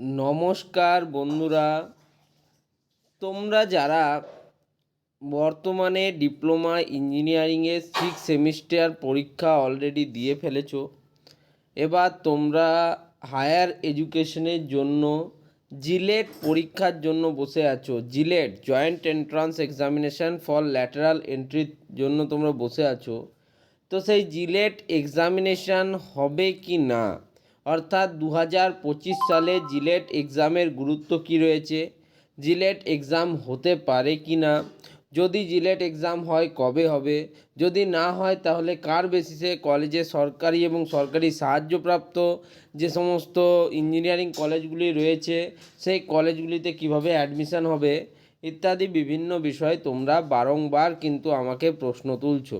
নমস্কার বন্ধুরা। তোমরা যারা বর্তমানে ডিপ্লোমা ইঞ্জিনিয়ারিংয়ের সিক্স সেমিস্টার পরীক্ষা অলরেডি দিয়ে ফেলেছো, এবার তোমরা হায়ার এডুকেশনের জন্য জিলেট পরীক্ষার জন্য বসে আছো। JELET joint entrance examination for lateral এন্ট্রির জন্য তোমরা বসে আছো। তো সেই জিলেট এক্সামিনেশান হবে কি না? অর্থাৎ দু হাজার পঁচিশ সালে জিলেট এক্সামের গুরুত্ব কী রয়েছে? জিলেট এক্সাম হতে পারে কি না? যদি জিলেট এক্সাম হয়, কবে হবে? যদি না হয়, তাহলে কার বেসিসে কলেজে সরকারি এবং সরকারি সাহায্যপ্রাপ্ত যে সমস্ত ইঞ্জিনিয়ারিং কলেজগুলি রয়েছে, সেই কলেজগুলিতে কীভাবে অ্যাডমিশন হবে? ইত্যাদি বিভিন্ন বিষয় তোমরা বারংবার কিন্তু আমাকে প্রশ্ন তুলছো।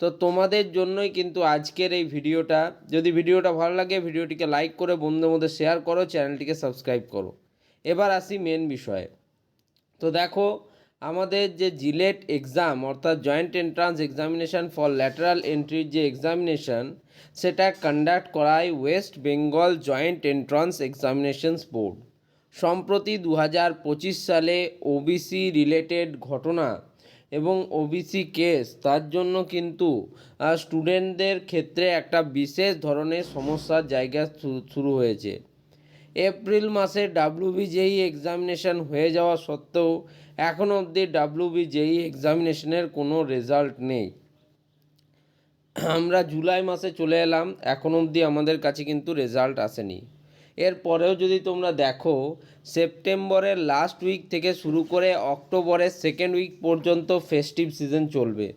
তো তোমাদের জন্যই কিন্তু আজকের এই ভিডিওটা। যদি ভিডিওটা ভালো লাগে, ভিডিওটিকে লাইক করে বন্ধুদের মধ্যে শেয়ার করো চ্যানেলটিকে সাবস্ক্রাইব করো। এবার আসি মেন বিষয়ে। তো দেখো, আমাদের যে জিলেট এক্সাম অর্থাৎ joint entrance examination for lateral এন্ট্রির যে এক্সামিনেশান সেটা কন্ডাক্ট করায় West Bengal joint entrance examinations board সম্প্রতি দু হাজার পঁচিশ সালে ওবিসি রিলেটেড ঘটনা এবং ওবিসি কেস তার জন্য কিন্তু স্টুডেন্টদের ক্ষেত্রে একটা বিশেষ ধরনের সমস্যার জায়গা শুরু হয়েছে। এপ্রিল মাসে ডাব্লিউবি জেই এক্সামিনেশন হয়ে যাওয়া সত্ত্বেও এখনও অবধি ডাব্লিউবি জেই এক্সামিনেশনের কোনো রেজাল্ট নেই। আমরা জুলাই মাসে চলে এলাম, এখন অবধি আমাদের কাছে কিন্তু রেজাল্ট আসেনি। এরপরেও যদি তোমরা দেখো, সেপ্টেম্বরের লাস্ট উইক থেকে শুরু করে অক্টোবরের সেকেন্ড উইক পর্যন্ত ফেস্টিভ সিজন চলবে।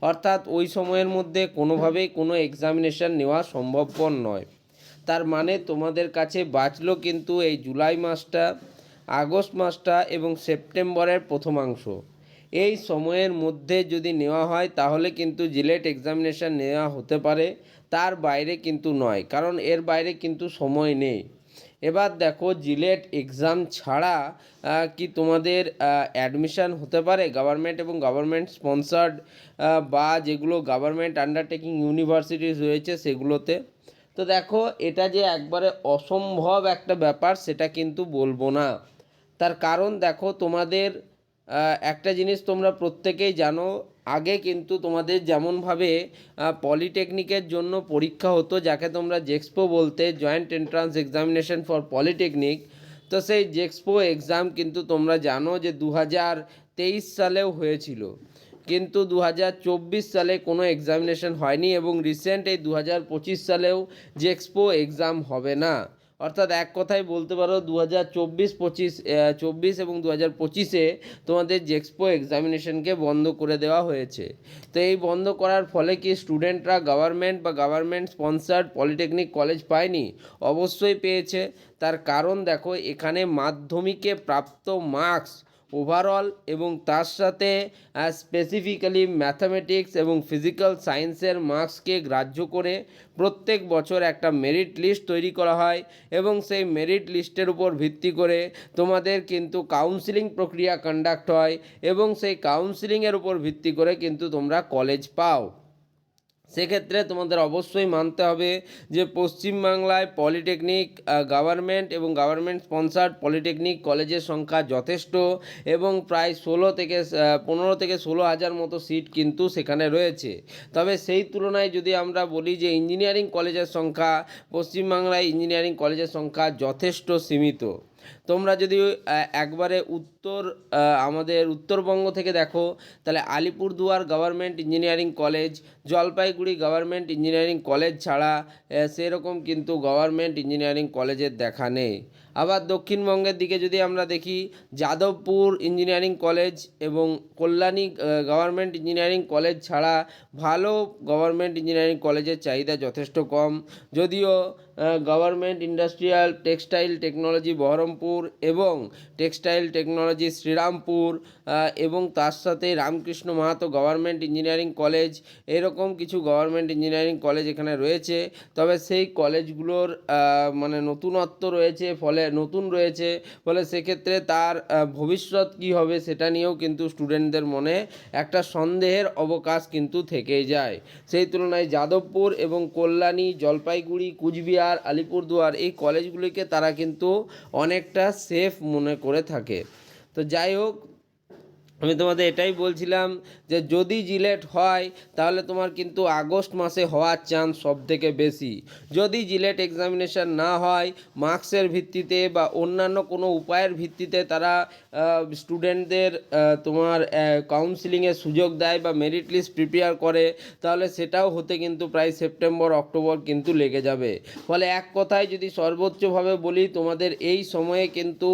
অর্থাৎ ওই সময়ের মধ্যে কোনোভাবেই কোনো এক্সামিনেশন নেওয়া সম্ভবপর নয়। তার মানে তোমাদের কাছে বাঁচলো কিন্তু এই জুলাই মাসটা, আগস্ট মাসটা এবং সেপ্টেম্বরের প্রথমাংশ। এই সময়ের মধ্যে যদি নেওয়া হয়, তাহলে কিন্তু জিলেট এক্সামিনেশন নেওয়া হতে পারে। তার বাইরে কিন্তু নয়, কারণ এর বাইরে কিন্তু সময় নেই। এবার দেখো, জিলেট এক্সাম ছাড়া কি তোমাদের অ্যাডমিশান হতে পারে? গভর্নমেন্ট এবং গভর্নমেন্ট স্পন্সার্ড বা যেগুলো গভর্নমেন্ট আন্ডারটেকিং ইউনিভার্সিটিস রয়েছে সেগুলোতে। তো দেখো, এটা যে একবারে অসম্ভব একটা ব্যাপার, সেটা কিন্তু বলব না। তার কারণ দেখো, তোমাদের একটা জিনিস তোমরা প্রত্যেকেই জানো, আগে কিন্তু তোমাদের যেমনভাবে পলিটেকনিকের জন্য পরীক্ষা হতো, যাকে তোমরা জেক্সপো বলতে, joint entrance examination for polytechnic, তো সেই জেক্সপো এক্সাম কিন্তু তোমরা জানো যে দু হাজার তেইশ সালেও হয়েছিল। কিন্তু দু হাজার চব্বিশ সালে কোনো এক্সামিনেশন হয়নি এবং রিসেন্ট এই দু হাজার পঁচিশ সালেও জেক্সপো এক্সাম হবে না। অর্থাৎ এক কথায় বলতে পারো দু হাজার চব্বিশ পঁচিশ চব্বিশ এবং দু হাজার পঁচিশে তোমাদের জেক্সপো এক্সামিনেশনকে বন্ধ করে দেওয়া হয়েছে। তো এই বন্ধ করার ফলে কি স্টুডেন্টরা গভর্নমেন্ট বা গভর্নমেন্ট স্পন্সার্ড পলিটেকনিক কলেজ পায়নি? অবশ্যই পেয়েছে। তার কারণ দেখো, এখানে মাধ্যমিকে প্রাপ্ত মার্কস ওভারঅল এবং তার সাথে স্পেসিফিক্যালি ম্যাথামেটিক্স এবং ফিজিক্যাল সায়েন্সের মার্কসকে গ্রাহ্য করে প্রত্যেক বছর একটা মেরিট লিস্ট তৈরি করা হয় এবং সেই মেরিট লিস্টের উপর ভিত্তি করে তোমাদের কিন্তু কাউন্সিলিং প্রক্রিয়া কন্ডাক্ট হয় এবং সেই কাউন্সিলিংয়ের উপর ভিত্তি করে কিন্তু তোমরা কলেজ পাও। সেক্ষেত্রে তোমাদের অবশ্যই মানতে হবে যে পশ্চিমবাংলায় পলিটেকনিক গভর্নমেন্ট এবং গভর্নমেন্ট স্পন্সার্ড পলিটেকনিক কলেজের সংখ্যা যথেষ্ট এবং প্রায় ষোলো থেকে পনেরো থেকে ষোলো হাজার মতো সিট কিন্তু সেখানে রয়েছে। তবে সেই তুলনায় যদি আমরা বলি যে ইঞ্জিনিয়ারিং কলেজের সংখ্যা, পশ্চিমবাংলায় ইঞ্জিনিয়ারিং কলেজের সংখ্যা যথেষ্ট সীমিত। তোমরা যদি একবারে উত্তর আমাদের উত্তরবঙ্গ থেকে দেখো, তাহলে Alipurduar government engineering college Jalpaiguri government engineering college ছাড়া সেরকম কিন্তু গভর্নমেন্ট ইঞ্জিনিয়ারিং কলেজের দেখা নেই। আবার দক্ষিণবঙ্গের দিকে যদি আমরা দেখি, যাদবপুর ইঞ্জিনিয়ারিং কলেজ এবং কল্যাণী গভর্নমেন্ট ইঞ্জিনিয়ারিং কলেজ ছাড়া ভালো গভর্নমেন্ট ইঞ্জিনিয়ারিং কলেজের চাহিদা যথেষ্ট কম। যদিও government industrial textile technology Berhampore এবং টেক্সটাইল টেকনোলজি শ্রীরামপুর এবং তার সাথে Ramkrishna Mahato government engineering college, এরকম কিছু গভর্নমেন্ট ইঞ্জিনিয়ারিং কলেজ এখানে রয়েছে। তবে সেই কলেজগুলোর মানে নতুনত্ব রয়েছে, ফলে নতুন রয়েছে, ফলে সেক্ষেত্রে তার ভবিষ্যৎ কী হবে সেটা নিয়েও কিন্তু স্টুডেন্টদের মনে একটা সন্দেহের অবকাশ কিন্তু থেকেই যায়। সেই তুলনায় যাদবপুর এবং কল্যাণী, জলপাইগুড়ি, কুচবিহার, আলিপুরদুয়ার এই কলেজগুলিকে তারা কিন্তু অনেকটা সেফ মনে করে থাকে। তো যাই হোক আমি তোমাদের এটাই বলছিলাম যে যদি জিলেট হয়, তাহলে তোমার কিন্তু আগস্ট মাসে হওয়ার চান্স সব থেকে বেশি। যদি জিলেট এক্সামিনেশন না হয় মার্কসের ভিত্তিতে বা অন্যান্য কোনো উপায়ের ভিত্তিতে তারা স্টুডেন্টদের তোমার কাউন্সিলিংয়ের সুযোগ দেয় বা মেরিট লিস্ট প্রিপেয়ার করে, তাহলে সেটাও হতে কিন্তু প্রায় সেপ্টেম্বর, অক্টোবর কিন্তু লেগে যাবে। ফলে এক কথায় যদি সর্বোচ্চভাবে বলি, তোমাদের এই সময়ে কিন্তু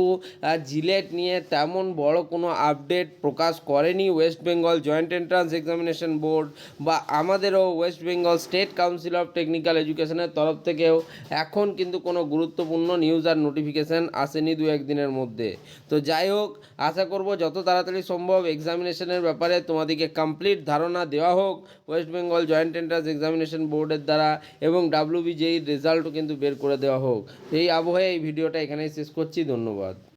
জিলেট নিয়ে তেমন বড় কোনো আপডেট প্রকাশ করেনি West Bengal joint entrance examination board বা আমাদেরও West Bengal state council of technical এডুকেশনের তরফ থেকেও এখন কিন্তু কোনো গুরুত্বপূর্ণ নিউজ আর নোটিফিকেশান আসেনি দু একদিনের মধ্যে। তো যাই হোক, আশা করব যত তাড়াতাড়ি সম্ভব এক্সামিনেশনের ব্যাপারে তোমাদেরকে কমপ্লিট ধারণা দেওয়া হোক West Bengal joint entrance examination বোর্ডের দ্বারা এবং ডাব্লিউবিজেই রেজাল্টও কিন্তু বের করে দেওয়া হোক। এই আবহে এই ভিডিওটা এখানেই শেষ করছি, ধন্যবাদ।